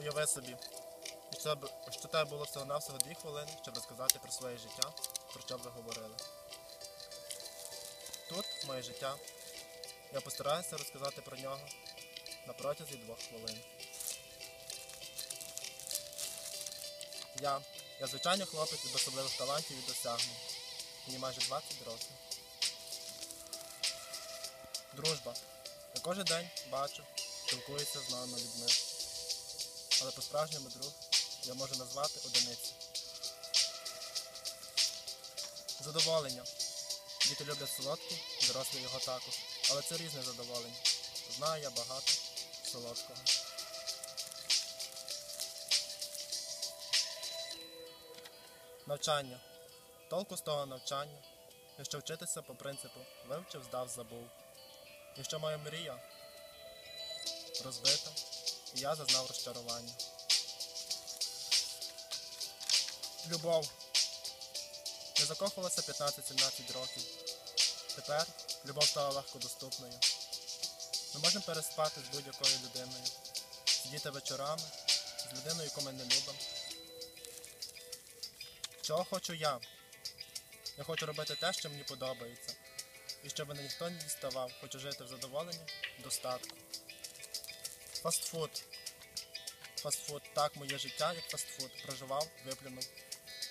Уяви собі, що тебе було всього-навсього дві хвилини, щоб розказати про своє життя, про що ви говорили. Тут моє життя. Я постараюся розказати про нього на протязі двох хвилин. Я. Я звичайний хлопець від особливих талантів і досягнень. Мені майже 20 років. Дружба. Я кожен день бачу, спілкуюся з новими людьми. Але по-справжньому друг я можу назвати одиницю. Задоволення. Діти люблять солодкі, дорослі його також. Але це різне задоволення. Знаю я багато солодкого. Навчання. Толку з того навчання, якщо вчитися по принципу вивчив, здав, забув. Якщо моя мрія розбита, і я зазнав розчарування. Любов. Я закохувалася 15-17 років. Тепер любов стала легкодоступною. Ми можемо переспати з будь-якою людиною, сидіти вечорами з людиною, яку ми не любимо. Чого хочу я? Я хочу робити те, що мені подобається. І щоб мене ніхто не діставав, хочу жити в задоволенні, достатку. Фастфуд. Фастфуд. Так, моє життя як фастфуд. Проживав, виплюнув,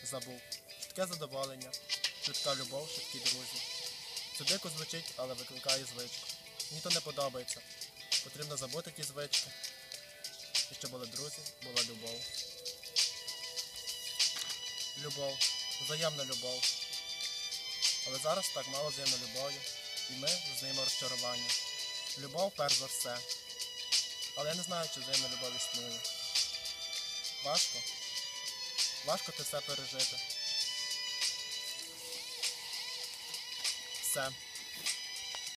забув. Швидке задоволення, швидка любов, швидкі друзі. Це дико звучить, але викликає звичку. Мені то не подобається. Потрібно забути ті звички. І щоб були друзі, була любов. Любов. Взаємна любов. Але зараз так мало взаємної любові, і ми з ними розчарування. Любов перш за все. Але я не знаю, чи взаємна любов існує. Важко. Важко це все пережити. Все.